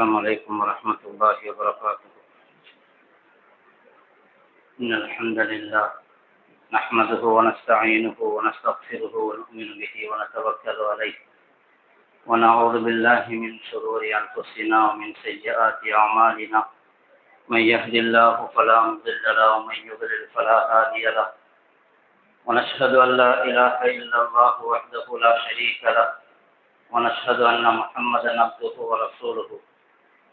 السلام عليكم ورحمة الله وبركاته إن الحمد لله نحمده ونستعينه ونستغفره ونؤمن به ونتوكل عليه ونعوذ بالله من شرور أنفسنا ومن سيئات أعمالنا من يهد الله فلا مضل له ومن يضلل فلا هادي له۔ ونشهد أن لا إله إلا الله وحده لا شريك له۔ ونشهد أن محمدا عبده ورسوله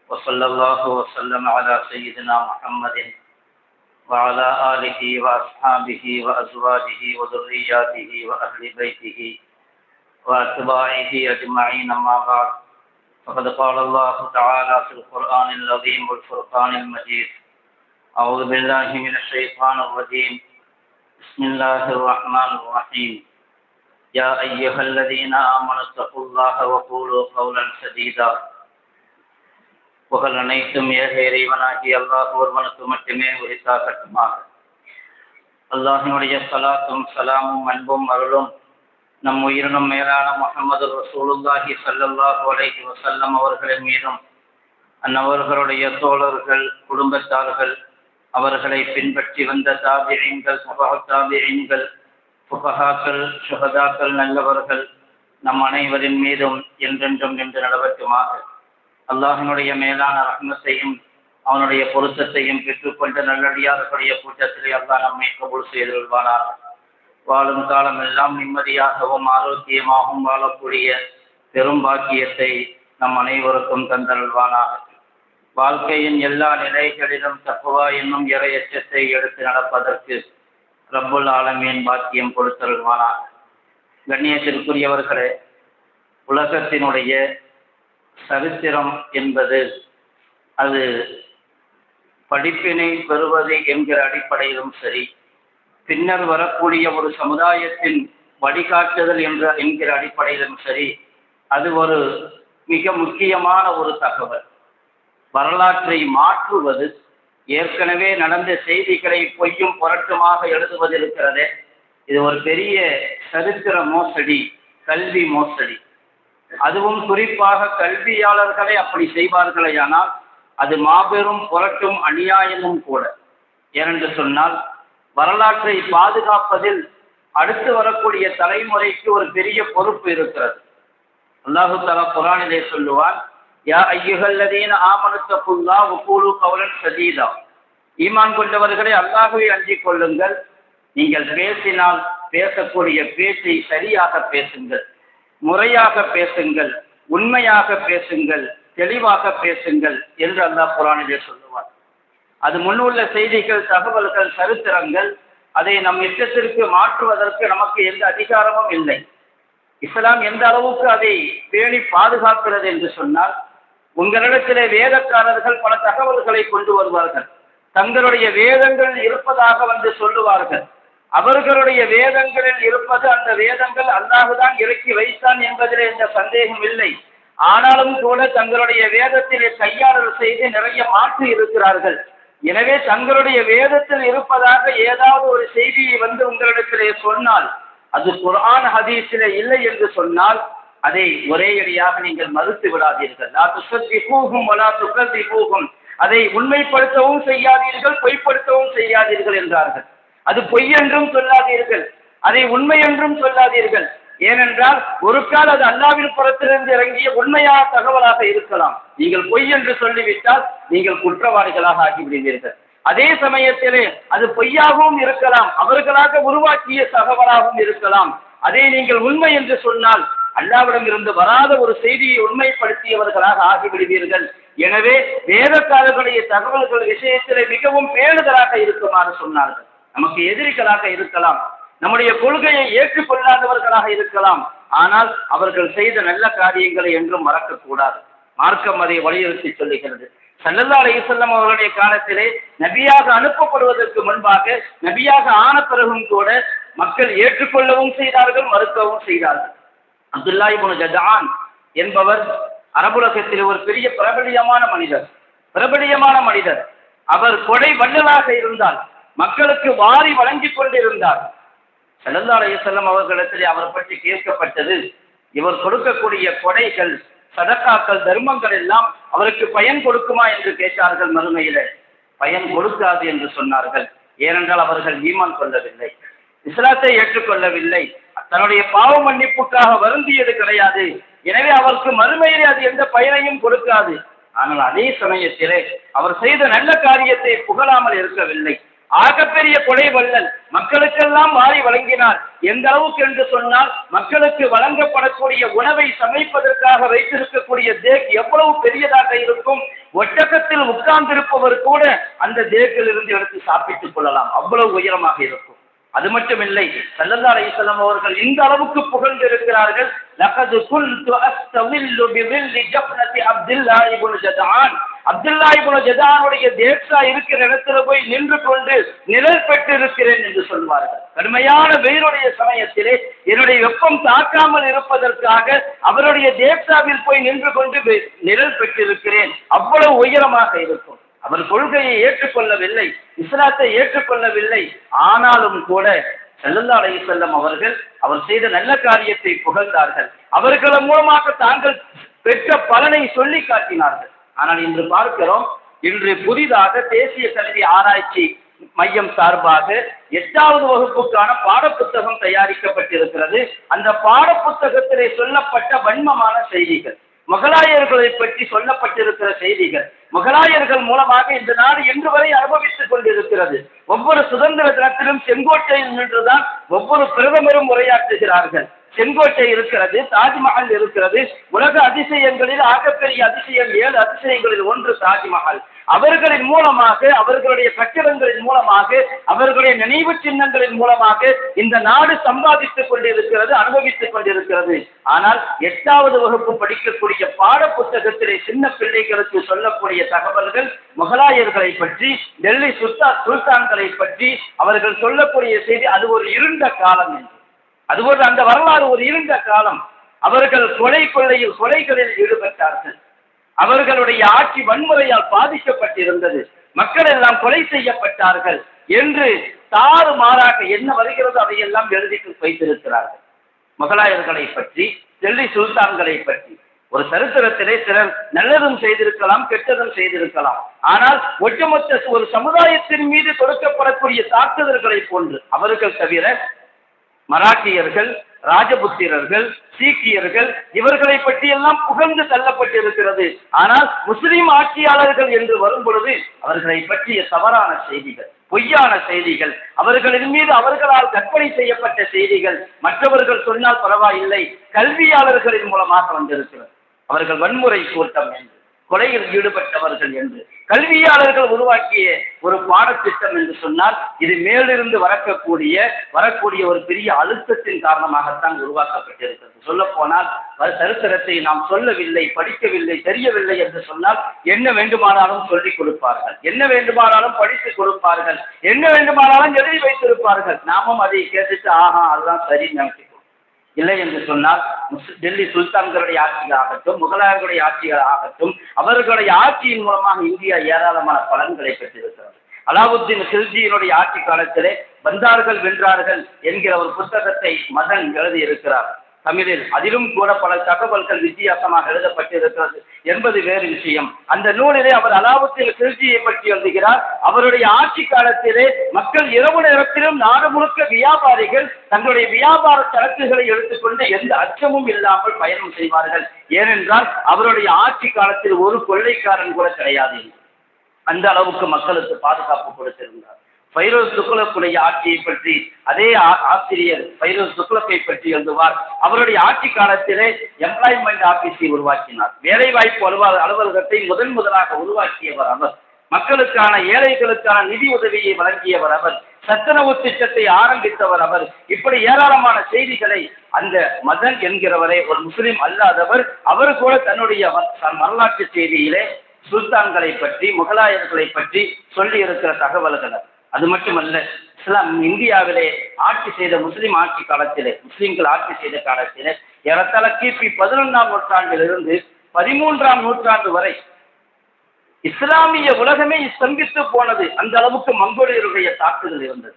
وصلى الله وسلم على سيدنا محمد وعلى آله وأصحابه وأزواجه وذرياته وأهل بيته وأتباعه أجمعين أما بعد. فقد قال الله تعالى في القرآن العظيم والفرقان المجيد. أعوذ بالله من الشيطان الرجيم. بسم الله الرحمن الرحيم. يا أيها الذين آمنوا اتقوا الله وقولوا قولا سديدا. புகழ் அனைத்தும் ஏக இறைவனாகி அல்லாஹ் ஒருவனுக்கு மட்டுமே உரித்தாகட்டுமாக. அல்லாஹினுடைய சலாத்தும் சலாமும் அன்பும் அருளும் நம் உயிரினும் மேலான முகமது ரசூலுல்லாஹி ஸல்லல்லாஹு அலைஹி வசல்லம் அவர்களின் மீதும் அந்நவர்களுடைய தோழர்கள் குடும்பத்தார்கள் அவர்களை பின்பற்றி வந்த தாபியங்கள் சுபக தாபியங்கள் புகஹாக்கள் சுகதாக்கள் நல்லவர்கள் நம் அனைவரின் மீதும் என்றென்றும் நின்று நடவட்டுமாக அல்லாஹினுடைய மேலான ரஹ்மத்தையும் அவனுடைய பொருத்தத்தையும் பெற்றுக்கொண்டு நல்லடியார்களுடைய கூட்டத்திலே அல்லாஹ் நம்மை கபூல் செய்திருவானார் வாழும் காலம் எல்லாம் நிம்மதியாகவும் ஆரோக்கியமாகவும் வாழக்கூடிய பெரும் பாக்கியத்தை நம் அனைவருக்கும் தந்தருள்வானார் வாழ்க்கையின் எல்லா நிலைகளிலும் தப்புவா என்னும் இறையச்சத்தை எடுத்து நடப்பதற்கு ரப்புல் ஆலமியின் பாக்கியம் கொடுத்தருள்வானார் கண்ணியத்திற்குரியவர்களே உலகத்தினுடைய சரித்திரம் என்பது. அது படிப்பினை பெறுவது என்கிற அடிப்படையிலும் சரி பின்னர் வரக்கூடிய ஒரு சமுதாயத்தின் வழிகாட்டுதல் என்ற என்கிற அடிப்படையிலும் சரி அது ஒரு மிக முக்கியமான ஒரு தகவல். வரலாற்றை மாற்றுவது ஏற்கனவே நடந்த செய்திகளை பொய்யும் புரட்டுமாக எழுதுவது இருக்கிறதே இது ஒரு பெரிய சரித்திர மோசடி கல்வி மோசடி. அதுவும் குறிப்பாக கல்வியாளர்களை அப்படி செய்வார்களேயானால் அது மாபெரும் புரட்டும் அநியாயமும் கூட. ஏனென்று சொன்னால் வரலாற்றை பாதுகாப்பதில் அடுத்து வரக்கூடிய தலைமுறைக்கு ஒரு பெரிய பொறுப்பு இருக்கிறது. அல்லாஹு தலா குரானிலே சொல்லுவார் யா ஐயுகல்லதீன ஆமனத்தகுல்லா உக்கூலு கவுலன் சதீதா ஈமான் கொண்டவர்களை அல்லாஹுவை அஞ்சிக் கொள்ளுங்கள். நீங்கள் பேசினால் பேசக்கூடிய பேச்சை சரியாக பேசுங்கள். முறையாக பேசுங்கள் உண்மையாக பேசுங்கள் தெளிவாக பேசுங்கள் என்று அல்லாஹ் குரானிலே சொல்லுவார் அது முன்னுள்ள செய்திகள் தகவல்கள் சரித்திரங்கள் அதை நம் இஷ்டத்திற்கு மாற்றுவதற்கு நமக்கு எந்த அதிகாரமும் இல்லை. இஸ்லாம் எந்த அளவுக்கு அதை பேணி பாதுகாக்கிறது என்று சொன்னால் உங்களிடத்திலே வேதக்காரர்கள் பல தகவல்களை கொண்டு வருவார்கள். தங்களுடைய வேதங்கள் இருப்பதாக வந்து சொல்லுவார்கள். அவர்களுடைய வேதங்களில் இருப்பது அந்த வேதங்கள் அல்லாஹுதான் இறக்கி வைத்தான் என்பதில் எந்த சந்தேகம் இல்லை. ஆனாலும் கூட தங்களுடைய வேதத்திலே கையாளல் செய்து நிறைய மாற்றி இருக்கிறார்கள். எனவே தங்களுடைய வேதத்தில் இருப்பதாக ஏதாவது ஒரு செய்தியை வந்து உங்களிடத்திலே சொன்னால் அது குரான் ஹதீஸிலே இல்லை என்று சொன்னால் அதை ஒரே அடியாக நீங்கள் மறுத்து விடாதீர்கள். அதை உண்மைப்படுத்தவும் செய்யாதீர்கள் பொய்ப்படுத்தவும் செய்யாதீர்கள் என்றார்கள். அது பொய் என்றும் சொல்லாதீர்கள். அதை உண்மை என்றும் சொல்லாதீர்கள். ஏனென்றால் ஒரு கால் அது அல்லாவின் புறத்திலிருந்து இறங்கிய உண்மையான தகவலாக இருக்கலாம். நீங்கள் பொய் என்று சொல்லிவிட்டால் நீங்கள் குற்றவாளிகளாக ஆகிவிடுவீர்கள். அதே சமயத்திலே அது பொய்யாகவும் இருக்கலாம். அவர்களாக உருவாக்கிய தகவலாகவும் இருக்கலாம். அதை நீங்கள் உண்மை என்று சொன்னால் அல்லாவிடம் இருந்து வராத ஒரு செய்தியை உண்மைப்படுத்தியவர்களாக ஆகிவிடுவீர்கள். எனவே வேதக்காரர்களுடைய தகவல்கள் விஷயத்திலே மிகவும் பேணுதலாக இருக்குமாறு சொன்னார்கள். நமக்கு எதிரிகளாக இருக்கலாம். நம்முடைய கொள்கையை ஏற்றுக்கொள்ளாதவர்களாக இருக்கலாம். ஆனால் அவர்கள் செய்த நல்ல காரியங்களை என்றும் மறக்கக்கூடாது. மார்க்கம் அதை வலியுறுத்தி சொல்லுகிறது. சல்லல்லா அலையுசல்லம் அவர்களுடைய காலத்திலே நபியாக அனுப்பப்படுவதற்கு முன்பாக நபியாக ஆன பிறகும் கூட மக்கள் ஏற்றுக்கொள்ளவும் செய்தார்கள் மறுக்கவும் செய்தார்கள். அப்துல்லா இபுன் என்பவர் அரபுலகத்தில் ஒரு பெரிய பிரபலியமான மனிதர். பிரபலியமான மனிதர். அவர் கொடை வள்ளலாக இருந்தால் மக்களுக்கு வாரி வழங்கிக் கொண்டிருந்தார். செல்லல்லா அலையுசல்லம் அவர்களிடத்திலே அவர் பற்றி கேட்கப்பட்டது. இவர் கொடுக்கக்கூடிய கொடைகள் சதக்காக்கள் தர்மங்கள் எல்லாம் அவருக்கு பயன் கொடுக்குமா என்று கேட்டார்கள் மறுமையில. பயன் கொடுக்காது என்று சொன்னார்கள். ஏனென்றால் அவர்கள் ஈமான் கொள்ளவில்லை. இஸ்லாத்தை ஏற்றுக்கொள்ளவில்லை. தன்னுடைய பாவ மன்னிப்புக்காக வருந்தியது கிடையாது. எனவே அவருக்கு மறுமையிலே அது எந்த பயனையும் கொடுக்காது. ஆனால் அதே சமயத்திலே அவர் செய்த நல்ல காரியத்தை புகழாமல் இருக்கவில்லை. ஆகப்பெரிய கொலை வள்ளல் மக்களுக்கெல்லாம் வாரி வழங்கினார். எந்த அளவுக்கு என்று சொன்னால் மக்களுக்கு வழங்கப்படக்கூடிய உணவை சமைப்பதற்காக வைத்திருக்கக்கூடிய தேக் எவ்வளவு பெரியதாக இருக்கும். ஒட்டகத்தில் உட்கார்ந்திருப்பவர் கூட அந்த தேக்கில் இருந்து எடுத்து சாப்பிட்டுக் கொள்ளலாம். அவ்வளவு உயரமாக இருக்கும். அது மட்டுமில்லை சல்லல்லா அலிஸ்லாம் அவர்கள் இந்த அளவுக்கு புகழ்ந்திருக்கிறார்கள். லகது குல் அஸ்தவில்லு பிவில்லி ஜப்னதி அப்துல்லா இப்னு ஜதான் அப்துல்லா இப்னு ஜதானுடைய தேசா இருக்கிற இடத்துல போய் நின்று கொண்டு நிழல் பெற்றிருக்கிறேன் என்று சொல்வார்கள். கடுமையான வெயிலுடைய சமயத்திலே என்னுடைய வெப்பம் தாக்காமல் இருப்பதற்காக அவருடைய தேசாவில் போய் நின்று கொண்டு வெ- நிழல் பெற்றிருக்கிறேன். அவ்வளவு உயரமாக இருக்கும். அவர் கொள்கையை ஏற்றுக்கொள்ளவில்லை இஸ்லாத்தை ஏற்றுக்கொள்ளவில்லை. ஆனாலும் கூட செல்லல்லா அலைஹிஸ்ஸல்லம் அவர்கள் அவர் செய்த நல்ல காரியத்தை புகழ்ந்தார்கள். அவர்கள் மூலமாக தாங்கள் பெற்ற பலனை சொல்லி காட்டினார்கள். ஆனால் இன்று பார்க்கிறோம் இன்று புதிதாக தேசிய கல்வி ஆராய்ச்சி மையம் சார்பாக எட்டாவது வகுப்புக்கான பாடப்புத்தகம் தயாரிக்கப்பட்டிருக்கிறது. அந்த பாடப்புத்தகத்திலே சொல்லப்பட்ட வன்மமான செய்திகள் முகலாயர்களை பற்றி சொல்லப்பட்டிருக்கிற செய்திகள் முகலாயர்கள் மூலமாக இந்த நாடு இன்று வரை அனுபவித்துக் கொண்டிருக்கிறது. ஒவ்வொரு சுதந்திர தினத்திலும் செங்கோட்டையில் நின்றுதான் ஒவ்வொரு பிரதமரும் உரையாற்றுகிறார்கள். செங்கோட்டை இருக்கிறது தாஜ்மஹால் இருக்கிறது. உலக அதிசயங்களில் ஆகப்பெரிய அதிசயம் ஏழு அதிசயங்களில் ஒன்று தாஜ்மஹால். அவர்களின் மூலமாக அவர்களுடைய கட்டிடங்களின் மூலமாக அவர்களுடைய நினைவு சின்னங்களின் மூலமாக இந்த நாடு சம்பாதித்துக் கொண்டிருக்கிறது அனுபவித்துக் கொண்டிருக்கிறது. ஆனால் எட்டாவது வகுப்பு படிக்கக்கூடிய பாட புத்தகத்திலே சின்ன பிள்ளைகளுக்கு சொல்லக்கூடிய தகவல்கள் முகலாயர்களை பற்றி டெல்லி சுல்தா சுல்தான்களை பற்றி அவர்கள் சொல்லக்கூடிய செய்தி அது ஒரு இருண்ட காலம் என்று. அதுபோன்று அந்த வரலாறு ஒரு இருண்ட காலம். அவர்கள் கொலை கொள்ளையில் கொலைகளில் ஈடுபட்டார்கள். அவர்களுடைய ஆட்சி வன்முறையால் பாதிக்கப்பட்டிருந்தது. மக்கள் எல்லாம் கொலை செய்யப்பட்டார்கள் என்று தாறு மாறாக என்ன வருகிறதோ அதையெல்லாம் எழுதிட்டு வைத்திருக்கிறார்கள். முகலாயர்களை பற்றி டெல்லி சுல்தான்களை பற்றி. ஒரு சரித்திரத்திலே சிலர் நல்லதும் செய்திருக்கலாம் கெட்டதும் செய்திருக்கலாம். ஆனால் ஒட்டுமொத்த ஒரு சமுதாயத்தின் மீது தொடுக்கப்படக்கூடிய தாக்குதல்களை போன்று அவர்கள் தவிர மராட்டியர்கள் ராஜபுத்திரர்கள் சீக்கியர்கள் இவர்களை பற்றியெல்லாம் புகழ்ந்து தள்ளப்பட்டிருக்கிறது. ஆனால் முஸ்லிம் ஆட்சியாளர்கள் என்று வரும் பொழுது அவர்களை பற்றிய தவறான செய்திகள் பொய்யான செய்திகள் அவர்களின் மீது அவர்களால் கற்பனை செய்யப்பட்ட செய்திகள் மற்றவர்கள் சொன்னால் பரவாயில்லை கல்வியாளர்களின் மூலமாக வந்திருக்கிறது. அவர்கள் வன்முறை கூட்டம் என்று. கொலையில் ஈடுபட்டவர்கள் என்று. கல்வியாளர்கள் உருவாக்கிய ஒரு பாடத்திட்டம் என்று சொன்னால் இது மேலிருந்து வரக்கூடிய வரக்கூடிய ஒரு பெரிய அழுத்தத்தின் காரணமாகத்தான் உருவாக்கப்பட்டிருக்கிறது. சொல்ல போனால் சரித்திரத்தை நாம் சொல்லவில்லை படிக்கவில்லை தெரியவில்லை என்று சொன்னால் என்ன வேண்டுமானாலும் சொல்லிக் கொடுப்பார்கள். என்ன வேண்டுமானாலும் படித்து கொடுப்பார்கள். என்ன வேண்டுமானாலும் எழுதி வைத்திருப்பார்கள். நாமும் அதை கேட்டுட்டு ஆஹா அதுதான் சரி நமக்கு இல்லை என்று சொன்னால் முஸ்- டெல்லி சுல்தான்களுடைய ஆட்சிகள் ஆகட்டும் முகலாயர்களுடைய ஆட்சிகள் ஆகட்டும் அவர்களுடைய ஆட்சியின் மூலமாக இந்தியா ஏராளமான பலன்களை பெற்றிருக்கிறது. அலாவுத்தீன் கில்ஜியினுடைய ஆட்சி காலத்திலே வந்தார்கள் வென்றார்கள் என்கிற ஒரு புத்தகத்தை மதன் எழுதியிருக்கிறார். தமிழில் அதிலும் கூட பல தகவல்கள் வித்தியாசமாக எழுதப்பட்டிருக்கிறது. என்பது வேறு விஷயம். அந்த நூலிலே அவர் அலாவுத்தீன் கில்ஜியை பற்றி எழுதுகிறார். அவருடைய ஆட்சி காலத்திலே மக்கள் இரவு நேரத்திலும் நாடு முழுக்க வியாபாரிகள் தங்களுடைய வியாபார சரக்குகளை எடுத்துக்கொண்டு எந்த அச்சமும் இல்லாமல் பயணம் செய்வார்கள். ஏனென்றால் அவருடைய ஆட்சி காலத்தில் ஒரு கொள்ளைக்காரன் கூட கிடையாது. அந்த அளவுக்கு மக்களுக்கு பாதுகாப்பு கொடுத்திருந்தார். பைரோஸ் துக்ளக்குடைய ஆட்சியை பற்றி அதே ஆ- ஆசிரியர் பைரோஸ் துக்ளக்கை பற்றி எழுதுவார். அவருடைய ஆட்சி காலத்திலே எம்ப்ளாய்மெண்ட் ஆபீஸை உருவாக்கினார். வேலைவாய்ப்பு அலுவலக அலுவலகத்தை முதன் முதலாக உருவாக்கியவர் அவர். மக்களுக்கான ஏழைகளுக்கான நிதி உதவியை வழங்கியவர் அவர். சத்துணவு திட்டத்தை ஆரம்பித்தவர் அவர். இப்படி ஏராளமான செய்திகளை அந்த மதன் என்கிறவரை ஒரு முஸ்லிம் அல்லாதவர் அவர் கூட தன்னுடைய வரலாற்று செய்தியிலே சுல்தான்களை பற்றி முகலாயர்களை பற்றி சொல்லி இருக்கிற தகவல்கள் அது. மட்டுமல்ல இஸ்லாம் இந்தியாவிலே ஆட்சி செய்த முஸ்லிம் ஆட்சி காலத்திலே முஸ்லீம்கள் ஆட்சி செய்த காலத்திலே ஏறத்தாழ கிபி பதினொன்றாம் நூற்றாண்டிலிருந்து பதிமூன்றாம் நூற்றாண்டு வரை இஸ்லாமிய உலகமே ஸ்தம்பித்து போனது அந்த அளவுக்கு மங்கோலியருடைய தாக்குதல் இருந்தது.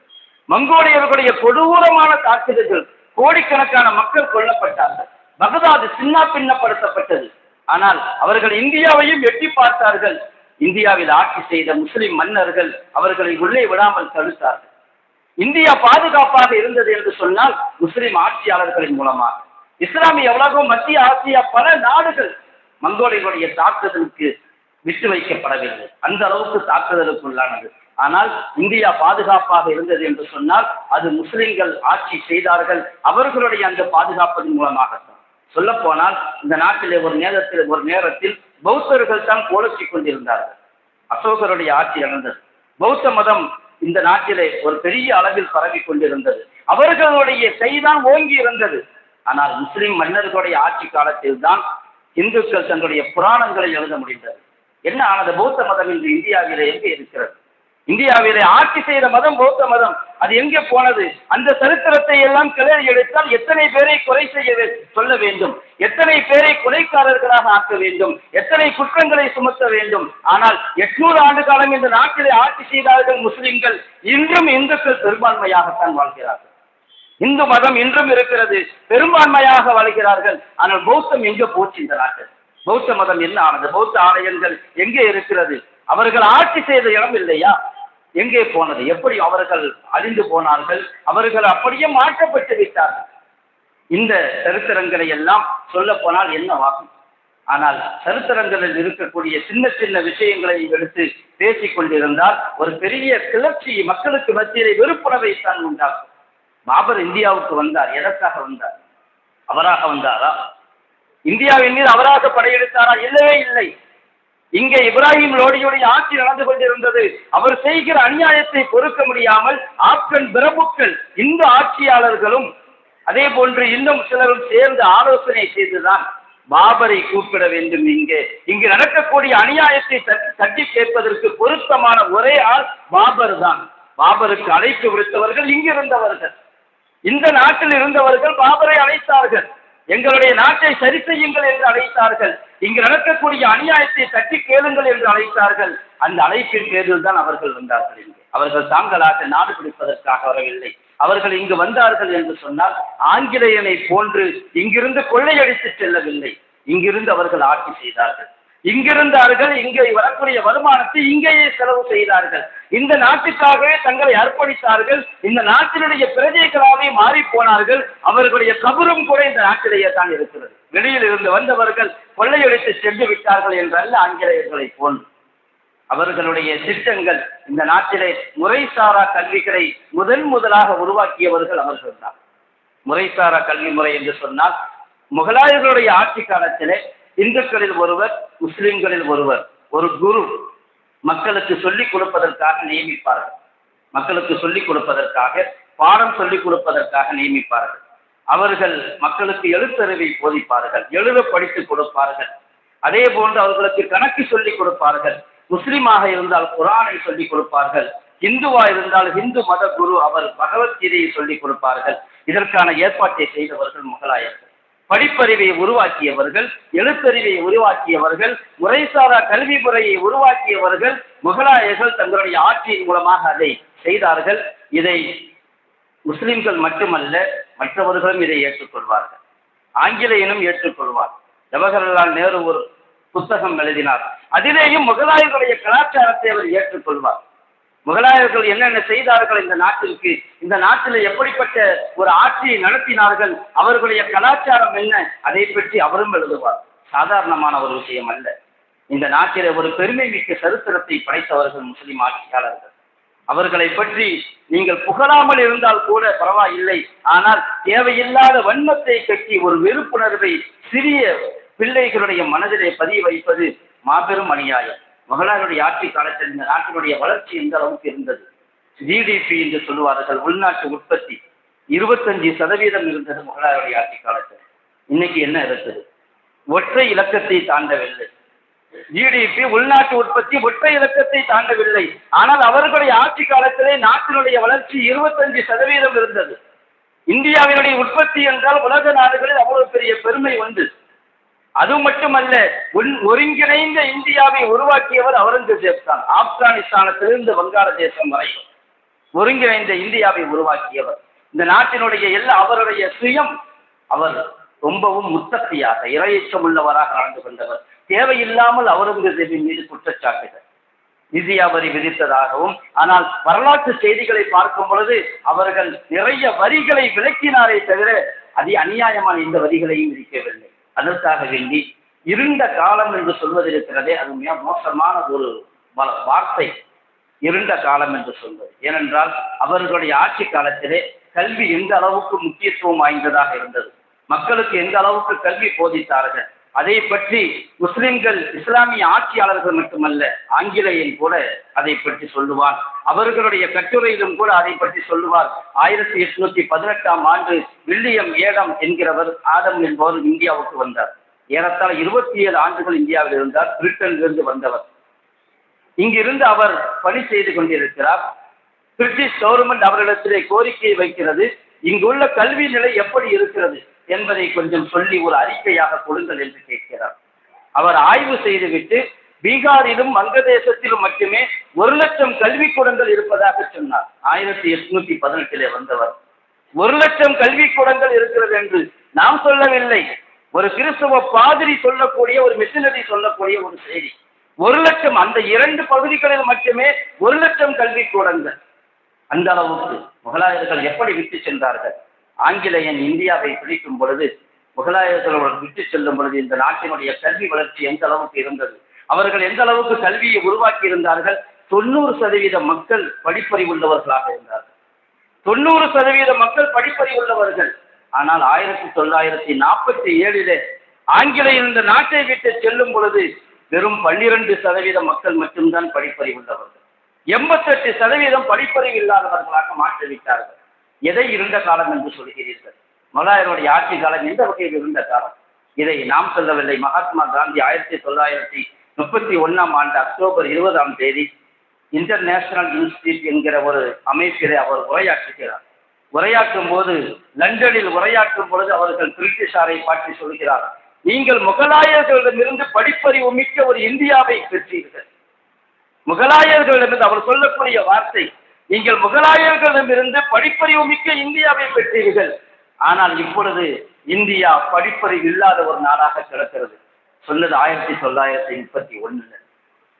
மங்கோலியர்களுடைய கொடூரமான தாக்குதல்கள் கோடிக்கணக்கான மக்கள் கொல்லப்பட்டார்கள். பகதாது சின்ன பின்னப்படுத்தப்பட்டது. ஆனால் அவர்கள் இந்தியாவையும் எட்டி பார்த்தார்கள். இந்தியாவில் ஆட்சி செய்த முஸ்லிம் மன்னர்கள் அவர்களை உள்ளே விடாமல் தடுத்தார்கள். இந்தியா பாதுகாப்பாக இருந்தது என்று சொன்னால் முஸ்லிம் ஆட்சியாளர்களின் மூலமாக. இஸ்லாமிய உலகம் மத்திய ஆசியா பல நாடுகள் மங்கோலியர்களுடைய தாக்குதலுக்கு விட்டு வைக்கப்படவில்லை. அந்த அளவுக்கு தாக்குதலுக்குள்ளானது ஆனால் இந்தியா பாதுகாப்பாக இருந்தது என்று சொன்னால் அது முஸ்லிம்கள் ஆட்சி செய்தார்கள் அவர்களுடைய அந்த பாதுகாப்பதன் மூலமாகத்தான். சொல்ல போனால் இந்த நாட்டிலே ஒரு நேரத்தில் ஒரு நேரத்தில் பௌத்தர்கள் தான் கோலச்சி கொண்டிருந்தார்கள். அசோகருடைய ஆட்சி நடந்தது. பௌத்த மதம் இந்த நாட்டிலே ஒரு பெரிய அளவில் பரவி கொண்டிருந்தது. அவர்களுடைய கைதான் ஓங்கி இருந்தது. ஆனால் முஸ்லிம் மன்னர்களுடைய ஆட்சி காலத்தில் தான் இந்துக்கள் தங்களுடைய புராணங்களை எழுத முடிந்தது. என்ன ஆனது? பௌத்த மதம் இன்று இந்தியாவிலே எங்கே இருக்கிறது? இந்தியாவிலே ஆட்சி செய்த மதம் பௌத்த மதம். அது எங்கே போனது? அந்த சரித்திரத்தை எல்லாம் கிளறி எடுத்தால் எத்தனை பேரை கொலை செய்ய சொல்ல வேண்டும்? எத்தனை பேரை கொலைக்காரர்களாக ஆக்க வேண்டும்? எத்தனை குற்றங்களை சுமத்த வேண்டும்? ஆனால் எட்நூறு ஆண்டு காலம் இந்த நாட்டிலே ஆட்சி செய்தார்கள் முஸ்லிம்கள். இன்றும் இந்துக்கள் பெரும்பான்மையாகத்தான் வாழ்கிறார்கள். இந்து மதம் இன்றும் இருக்கிறது. பெரும்பான்மையாக வாழ்கிறார்கள். ஆனால் பௌத்தம் எங்கே போச்சு இந்த நாட்டில்? பௌத்த மதம் என்ன ஆனது? பௌத்த ஆலயங்கள் எங்கே இருக்கிறது? அவர்கள் ஆட்சி செய்த இடம் இல்லையா? எங்கே போனது? எப்படி அவர்கள் அழிந்து போனார்கள்? அவர்கள் அப்படியே மாற்றப்பட்டு விட்டார்கள். இந்த சரித்திரங்களை எல்லாம் சொல்ல போனால் என்னவாகும்? ஆனால் சரித்திரங்களில் இருக்கக்கூடிய சின்ன சின்ன விஷயங்களை எடுத்து பேசிக் கொண்டிருந்தால் ஒரு பெரிய கிளர்ச்சி மக்களுக்கு மத்தியிலே வெறுப்புணர்வை தான் உண்டாகும் பாபர் இந்தியாவுக்கு வந்தார். எதற்காக வந்தார்? அவராக வந்தாரா? இந்தியாவின் மீது அவராக படையெடுத்தாரா? இல்லவே இல்லை. இங்கே இப்ராஹிம் லோடியுடைய ஆட்சி நடந்து கொண்டிருந்தது. அவர் செய்கிற அநியாயத்தை பொறுக்க முடியாமல் ஆப்கன் பிரபுக்கள் இந்து ஆட்சியாளர்களும் அதே போன்று இன்னும் சிலரும் சேர்ந்து ஆலோசனை செய்துதான் பாபரை கூப்பிட வேண்டும் இங்கே. இங்கு நடக்கக்கூடிய அநியாயத்தை தட்டி- தட்டி கேட்பதற்கு பொருத்தமான ஒரே ஆள் பாபர் தான் பாபருக்கு அழைப்பு விடுத்தவர்கள் இங்கிருந்தவர்கள். இந்த நாட்டில் இருந்தவர்கள் பாபரை அழைத்தார்கள். எங்களுடைய நாட்டை சரி செய்யுங்கள் என்று அழைத்தார்கள். இங்கு நடக்கக்கூடிய அநியாயத்தை தட்டி கேளுங்கள் என்று அழைத்தார்கள். அந்த அழைப்பின் பேரில் தான் அவர்கள் வந்தார்கள் இங்கே. அவர்கள் தாங்களாக நாடு பிடிப்பதற்காக வரவில்லை. அவர்கள் இங்கு வந்தார்கள் என்று சொன்னால் ஆங்கிலேயனை போன்று இங்கிருந்து கொள்ளையடித்து செல்லவில்லை. இங்கிருந்து அவர்கள் ஆட்சி செய்தார்கள். இங்கிருந்தார்கள் இங்கே வரக்கூடிய வருமானத்தை இங்கேயே செலவு செய்தார்கள். இந்த நாட்டுக்காகவே தங்களை அர்ப்பணித்தார்கள். இந்த நாட்டினுடைய பிரஜைகளாகவே மாறி போனார்கள் அவர்களுடைய கபரும் கூட இந்த நாட்டிலேயே தான் இருக்கிறது. வெளியில் இருந்து வந்தவர்கள் கொள்ளையடித்து சென்று விட்டார்கள் என்றல்ல ஆங்கிலேயர்களை போல். அவர்களுடைய திட்டங்கள் இந்த நாட்டிலே முறைசாரா கல்விகளை முதன் முதலாக உருவாக்கியவர்கள் அவர்கள்தான். முறைசாரா கல்வி முறை என்று சொன்னால் முகலாயர்களுடைய ஆட்சி காலத்திலே இந்துக்களில் ஒருவர் முஸ்லிம்களில் ஒருவர் ஒரு குரு மக்களுக்கு சொல்லிக் கொடுப்பதற்காக நியமிப்பார்கள். மக்களுக்கு சொல்லிக் கொடுப்பதற்காக பாடம் சொல்லிக் கொடுப்பதற்காக நியமிப்பார்கள். அவர்கள் மக்களுக்கு எழுத்தறிவை போதிப்பார்கள் எழுத படித்து கொடுப்பார்கள். அதே போன்று அவர்களுக்கு கணக்கு சொல்லிக் கொடுப்பார்கள். முஸ்லிமாக இருந்தால் குரானை சொல்லிக் கொடுப்பார்கள். இந்துவா இருந்தால் இந்து மத குரு அவர் பகவத்கீதையை சொல்லிக் கொடுப்பார்கள். இதற்கான ஏற்பாட்டை செய்தவர்கள் முகலாயர்கள். படிப்பறிவை உருவாக்கியவர்கள் எழுத்தறிவை உருவாக்கியவர்கள் முறைசாரா கல்வி முறையை உருவாக்கியவர்கள் முகலாயர்கள் தங்களுடைய ஆட்சியின் மூலமாக அதை செய்தார்கள். இதை முஸ்லிம்கள் மட்டுமல்ல மற்றவர்களும் இதை ஏற்றுக்கொள்வார்கள். ஆங்கிலேயனும் ஏற்றுக்கொள்வார். ஜவஹர்லால் நேரு ஒரு புத்தகம் எழுதினார். அதிலேயும் முகலாயர்களுடைய கலாச்சாரத்தை அவர் ஏற்றுக்கொள்வார். முகலாயர்கள் என்னென்ன செய்தார்கள் இந்த நாட்டிற்கு? இந்த நாட்டில் எப்படிப்பட்ட ஒரு ஆட்சியை நடத்தினார்கள்? அவர்களுடைய கலாச்சாரம் என்ன? அதை பற்றி அவரும் எழுதுவார். சாதாரணமான ஒரு விஷயம் அல்ல. இந்த நாட்டில் ஒரு பெருமை மிக்க சரித்திரத்தை படைத்தவர்கள் முஸ்லிம் ஆட்சியாளர்கள். அவர்களை பற்றி நீங்கள் புகழாமல் இருந்தால் கூட பரவாயில்லை. ஆனால் தேவையில்லாத வன்மத்தை கட்டி ஒரு வெறுப்புணர்வை சிறிய பிள்ளைகளுடைய மனதிலே பதிய வைப்பது மாபெரும் அநியாயம். முகலாயருடைய ஆட்சி காலத்தில் இந்த நாட்டினுடைய வளர்ச்சி எந்த அளவுக்கு இருந்தது? ஜிடிபி என்று சொல்லுவார்கள் உள்நாட்டு உற்பத்தி. இருபத்தஞ்சு சதவீதம் இருந்தது முகலாயருடைய ஆட்சி காலத்தில். இன்னைக்கு என்ன இருக்குது? ஒற்றை இலக்கத்தை தாண்டவில்லை. ஜிடிபி உள்நாட்டு உற்பத்தி ஒற்றை இலக்கத்தை தாண்டவில்லை. ஆனால் அவர்களுடைய ஆட்சி காலத்திலே நாட்டினுடைய வளர்ச்சி இருபத்தஞ்சு சதவீதம் இருந்தது. இந்தியாவினுடைய உற்பத்தி என்றால் உலக நாடுகளில் அவ்வளவு பெரிய பெருமை உண்டு. அது மட்டுமல்ல ஒருங்கிணைந்த இந்தியாவை உருவாக்கியவர் அவுரங்கசீப் தான். ஆப்கானிஸ்தானத்திலிருந்து வங்காளதேசம் வரை ஒருங்கிணைந்த இந்தியாவை உருவாக்கியவர். இந்த நாட்டினுடைய எல்லா அவருடைய சுயம் அவர் ரொம்பவும் முத்தத்தியாக இரையச்சம் உள்ளவராக நடந்து கொண்டவர். தேவையில்லாமல் அவுரங்கசீபின் மீது குற்றச்சாட்டுகள். நிதியா வரி விதித்ததாகவும் ஆனால் வரலாற்று செய்திகளை பார்க்கும் பொழுது அவர்கள் நிறைய வரிகளை விளக்கினாரே தவிர அதி அநியாயமான இந்த வரிகளையும் விதிக்கவில்லை. அதற்காக வேண்டி இருண்ட காலம் என்று சொல்வது இருக்கிறதே அது மிக மோசமான ஒரு வார்த்தை. இருண்ட காலம் என்று சொல்வது. ஏனென்றால் அவர்களுடைய ஆட்சி காலத்திலே கல்வி எந்த அளவுக்கு முக்கியத்துவம் வாய்ந்ததாக இருந்தது? மக்களுக்கு எந்த அளவுக்கு கல்வி போதித்தார்கள்? அதை பற்றி முஸ்லிம்கள் இஸ்லாமிய ஆட்சியாளர்கள் மட்டுமல்ல ஆங்கிலேயன் கூட அதை பற்றி சொல்லுவார். அவர்களுடைய கட்டுரையிலும் கூட அதை பற்றி சொல்லுவார். ஆயிரத்தி எட்நூத்தி பதினெட்டாம் ஆண்டு வில்லியம் ஏடம் என்கிறவர் ஆடம் என்பவர் இந்தியாவுக்கு வந்தார். ஏறத்தாழ இருபத்தி ஏழு ஆண்டுகள் இந்தியாவில் இருந்தார் பிரிட்டனிலிருந்து வந்தவர். இங்கிருந்து அவர் பணி செய்து கொண்டிருக்கிறார். பிரிட்டிஷ் கவர்மெண்ட் அவரிடத்திலே கோரிக்கையை வைக்கிறது இங்குள்ள கல்வி நிலை எப்படி இருக்கிறது? என்பதை கொஞ்சம் சொல்லி ஒரு அறிக்கையாக கொடுங்கள் என்று கேட்கிறார். அவர் ஆய்வு செய்துவிட்டு பீகாரிலும் வங்கதேசத்திலும் மட்டுமே ஒரு லட்சம் கல்விக்கூடங்கள் இருப்பதாக சொன்னார். ஆயிரத்தி எட்நூத்தி பதினெட்டிலே வந்தவர். ஒரு லட்சம் கல்விக்கூடங்கள் இருக்கிறது என்று நாம் சொல்லவில்லை. ஒரு கிறிஸ்தவ பாதிரி சொல்லக்கூடிய ஒரு மிஷினரி சொல்லக்கூடிய ஒரு செய்தி. ஒரு லட்சம் அந்த இரண்டு பகுதிகளில் மட்டுமே ஒரு லட்சம் கல்விக்கூடங்கள். அந்த அளவுக்கு முகலாயர்கள் எப்படி விட்டு சென்றார்கள்? ஆங்கிலேயன் இந்தியாவை பிடிக்கும் பொழுது முகலாயர்கள் விட்டு செல்லும் பொழுது இந்த நாட்டினுடைய கல்வி வளர்ச்சி எந்த அளவுக்கு இருந்தது? அவர்கள் எந்த அளவுக்கு கல்வியை உருவாக்கி இருந்தார்கள்? தொண்ணூறு சதவீத மக்கள் படிப்பறிவுள்ளவர்களாக இருந்தார்கள். தொண்ணூறு சதவீத மக்கள் படிப்பறிவுள்ளவர்கள் ஆனால் ஆயிரத்தி தொள்ளாயிரத்தி நாற்பத்தி ஏழிலே ஆங்கிலேயர் இந்த நாட்டை விட்டு செல்லும் பொழுது வெறும் பன்னிரண்டு சதவீத மக்கள் மட்டும்தான் படிப்பறிவுள்ளவர்கள் எண்பத்தெட்டு சதவீதம் படிப்பறிவு இல்லாதவர்களாக மாற்றிவிட்டார்கள். எதை இருந்த காலம் என்று சொல்கிறீர்கள்? மலாயருடைய ஆட்சி காலம் எந்த வகையில் இருந்த காலம்? இதை நாம் சொல்லவில்லை. மகாத்மா காந்தி ஆயிரத்தி தொள்ளாயிரத்தி முப்பத்தி ஒன்னாம் ஆண்டு அக்டோபர் இருபதாம் தேதி இன்டர்நேஷனல் இன்ஸ்டிடியூட் என்கிற ஒரு அமைப்பிலே அவர் உரையாற்றுகிறார். உரையாற்றும் போது லண்டனில் உரையாற்றும் பொழுது அவர்கள் பிரிட்டிஷாரை பற்றி சொல்கிறார் நீங்கள் முகலாயர்களிடமிருந்து படிப்பறிவு மிக்க ஒரு இந்தியாவை பெற்றீர்கள். முகலாயர்களிடமிருந்து அவர் சொல்லக்கூடிய வார்த்தை நீங்கள் முகலாயர்களிடமிருந்து படிப்பறிவு மிக்க இந்தியாவை பெற்றீர்கள். ஆனால் இப்பொழுது இந்தியா படிப்பறிவு இல்லாத ஒரு நாடாக கிடக்கிறது. சொன்னது ஆயிரத்தி தொள்ளாயிரத்தி முப்பத்தி ஒண்ணுல.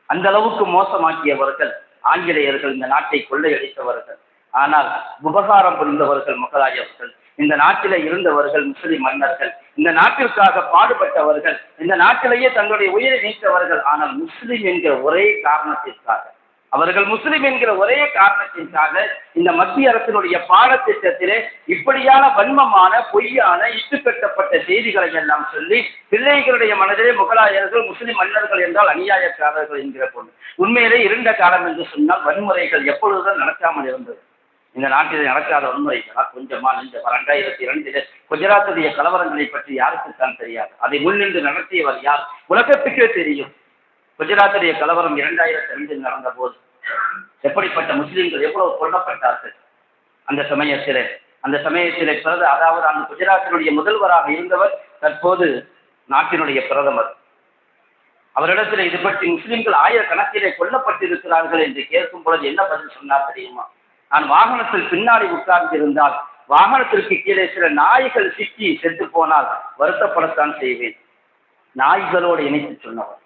அந்த அளவுக்கு மோசமாக்கியவர்கள் ஆங்கிலேயர்கள் இந்த நாட்டை கொள்ளையடித்தவர்கள். ஆனால் உபகாரம் புரிந்தவர்கள் முகலாயர்கள் இந்த நாட்டில இருந்தவர்கள் முஸ்லிம் மன்னர்கள் இந்த நாட்டிற்காக பாடுபட்டவர்கள் இந்த நாட்டிலேயே தங்களுடைய உயிரை நீத்தவர்கள். ஆனால் முஸ்லிம் என்கிற ஒரே காரணத்திற்காக அவர்கள் முஸ்லிம் என்கிற ஒரே காரணத்திற்காக இந்த மத்திய அரசினுடைய பாடத்திட்டத்திலே இப்படியான வன்மமான பொய்யான இட்டுக்கட்டப்பட்ட செய்திகளை எல்லாம் சொல்லி பிள்ளைகளுடைய மனதிலே முகலாயர்கள் முஸ்லிம் மன்னர்கள் என்றால் அநியாயக்காரர்கள் என்கிற பொருள். உண்மையிலே இருண்ட காலம் என்று சொன்னால் வன்முறைகள் எப்பொழுதுதான் நடக்காமல் இருந்தது. இந்த நாட்டில் நடக்காத வன்முறைகளா கொஞ்சமா இந்த ரெண்டாயிரத்தி இரண்டிலே குஜராத்துடைய கலவரங்களை பற்றி யாருக்குத்தான் தெரியாது. அதை முன்னின்று நடத்தியவர் யார்? உலகத்துக்கே தெரியும். குஜராத்துடைய கலவரம் இரண்டாயிரத்தி ஐந்தில் நடந்த போது எப்படிப்பட்ட முஸ்லிம்கள் எவ்வளவு கொல்லப்பட்டார்கள்? அந்த சமயத்திலே அந்த சமயத்திலே பிறகு அதாவது அந்த குஜராத்தினுடைய முதல்வராக இருந்தவர் தற்போது நாட்டினுடைய பிரதமர். அவரிடத்தில் இது பற்றி முஸ்லிம்கள் ஆயிரக்கணக்கிலே கொல்லப்பட்டிருக்கிறார்கள் என்று கேட்கும் பொழுது என்ன பதில் சொன்னார் தெரியுமா? நான் வாகனத்தில் பின்னாடி உட்கார்ந்திருந்தால் வாகனத்திற்கு கீழே சில நாய்கள் சிக்கி செத்து போனால் வருத்தப்படத்தான் செய்வேன். நாய்களோடு இணைத்து சொன்னவர்.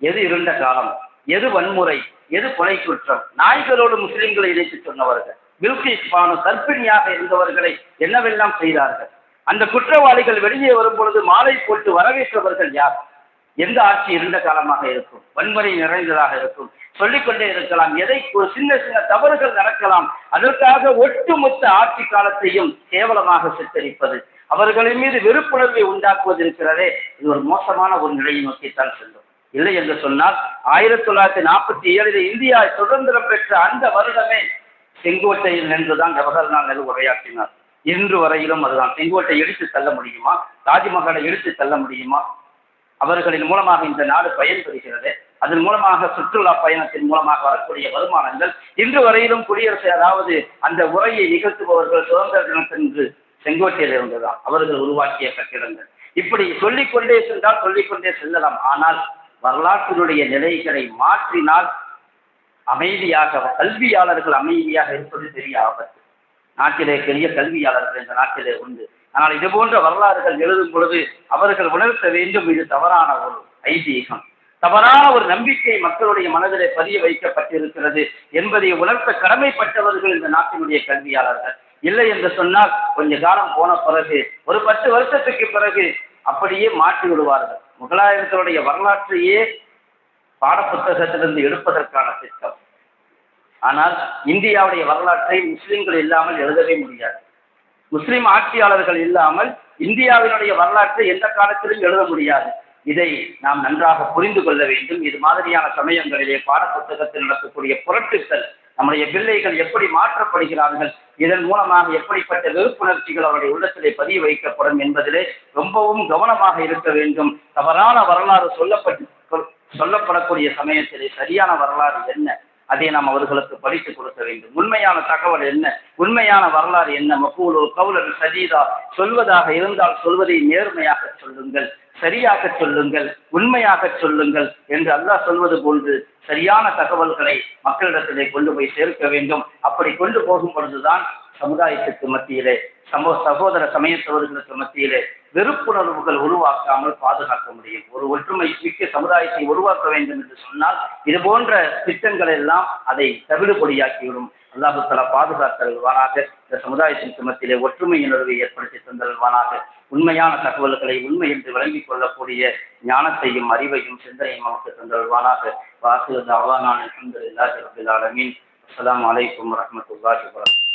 எது இருண்ட காலம்? எது வன்முறை? எது கொலை குற்றம்? நாய்களோடு முஸ்லிம்களை இணைத்து சொன்னவர்கள். பில்கிஸ் பானு கர்ப்பிணியாக இருந்தவர்களை என்னவெல்லாம் செய்தார்கள்? அந்த குற்றவாளிகள் வெளியே வரும் பொழுது மாலை போட்டு வரவேற்றவர்கள் யார்? எந்த ஆட்சி இருண்ட காலமாக இருக்கும்? வன்முறை நிறைந்ததாக இருக்கும். சொல்லிக்கொண்டே இருக்கலாம். எதை ஒரு சின்ன சின்ன தவறுகள் நடக்கலாம். அதற்காக ஒட்டுமொத்த ஆட்சி காலத்தையும் கேவலமாக சித்தரிப்பது. அவர்களின் மீது வெறுப்புணர்வை உண்டாக்குவது இருக்கிறதே. இது ஒரு மோசமான ஒரு நிலையை நோக்கித்தான் செல்லும். இல்லை என்று சொன்னால் ஆயிரத்தி தொள்ளாயிரத்தி நாற்பத்தி ஏழில் இந்தியா சுதந்திரம் பெற்ற அந்த வருடமே செங்கோட்டையில் நின்றுதான் ஜவஹர்லால் நேரு உரையாற்றினார். இன்று வரையிலும் அதுதான். செங்கோட்டை இடித்து தள்ள முடியுமா? தாஜ்மஹாலை இடித்து தள்ள முடியுமா? அவர்களின் மூலமாக இந்த நாடு பயன்பெறுகிறது அதன் மூலமாக சுற்றுலா பயணத்தின் மூலமாக வரக்கூடிய வருமானங்கள். இன்று வரையிலும் குடியரசு அதாவது அந்த உரையை நிகழ்த்துபவர்கள் சுதந்திர தினத்தன்று செங்கோட்டையில் இருந்ததுதான் அவர்கள் உருவாக்கிய கட்டிடங்கள். இப்படி சொல்லிக்கொண்டே சென்றால் சொல்லிக்கொண்டே செல்லலாம். ஆனால் வரலாற்றினுடைய நிலைகளை மாற்றினால் அமைதியாக கல்வியாளர்கள் அமைதியாக இருப்பது பெரிய ஆபத்து. நாட்டிலே பெரிய கல்வியாளர்கள் இந்த நாட்டிலே உண்டு. ஆனால் இது போன்ற வரலாறுகள் எழுதும் பொழுது அவர்கள் உணர்த்த வேண்டும் இது தவறான ஒரு ஐதீகம். தவறான ஒரு நம்பிக்கை மக்களுடைய மனதிலே பதிய வைக்கப்பட்டிருக்கிறது என்பதை உணர்த்த கடமைப்பட்டவர்கள் இந்த நாட்டினுடைய கல்வியாளர்கள். இல்லை என்று சொன்னால் கொஞ்ச காலம் போன பிறகு ஒரு பத்து வருஷத்துக்கு பிறகு அப்படியே மாற்றி விடுவார்கள். முகலாயர்களுடைய வரலாற்றையே பாடப்புத்தகத்திலிருந்து எடுப்பதற்கான திட்டம். ஆனால் இந்தியாவுடைய வரலாற்றை முஸ்லிம்கள் இல்லாமல் எழுதவே முடியாது. முஸ்லிம் ஆட்சியாளர்கள் இல்லாமல் இந்தியாவினுடைய வரலாற்றை எந்த காலத்திலும் எழுத முடியாது. இதை நாம் நன்றாக புரிந்து கொள்ள வேண்டும். இது மாதிரியான சமயங்களிலே பாடப்புத்தகத்தில் நடக்கக்கூடிய புரட்டுக்கள் நம்முடைய பிள்ளைகள் எப்படி மாற்றப்படுகிறார்கள் இதன் மூலமாக எப்படிப்பட்ட வெறுப்புணர்ச்சிகள் அவருடைய உள்ளத்திலே பதிய வைக்கப்படும் என்பதிலே ரொம்பவும் கவனமாக இருக்க வேண்டும். தவறான வரலாறு சொல்லப்பட்டு சொல்லப்படக்கூடிய சமயத்திலே சரியான வரலாறு என்ன அதை நாம் அவர்களுக்கு படித்து கொடுக்க வேண்டும். உண்மையான தகவல் என்ன உண்மையான வரலாறு என்ன? மக்கூலோ கவுலர் சஜீதா சொல்வதாக இருந்தால் சொல்வதை நேர்மையாக சொல்லுங்கள். சரியாக சொல்லுங்கள் உண்மையாக சொல்லுங்கள் என்று அல்லாஹ் சொல்வது போன்று சரியான தகவல்களை மக்களிடத்திலே கொண்டு போய் சேர்க்க வேண்டும். அப்படி கொண்டு போகும் பொழுதுதான் சமுதாயத்துக்கு மத்தியிலே சமோ சகோதர சமயத்தவர்களுக்கு மத்தியிலே வெறுப்புணர்வுகள் உருவாக்காமல் பாதுகாக்க முடியும். ஒரு ஒற்றுமை மிக்க சமுதாயத்தை உருவாக்க வேண்டும் என்று சொன்னால் இது போன்ற திட்டங்கள் எல்லாம் அதை தவிடுபொடியாக்கிவிடும். அல்லாஹு தலா பாதுகாத்தல்வானாக இந்த சமுதாயத்தின் மத்தியிலே ஒற்றுமை உணர்வை ஏற்படுத்தி தந்தல்வானாக உண்மையான தகவல்களை உண்மை என்று விளங்கிக் கொள்ளக்கூடிய ஞானத்தையும் அறிவையும் சிந்தனையும் நமக்கு தந்தல்வானாக வாசு தாவானான் அலமதுல்லாஹி ரபில் ஆலமீன். அஸ்ஸலாமு அலைக்கும் வரஹ்மத்துல்லாஹி வபரகாத்துஹு.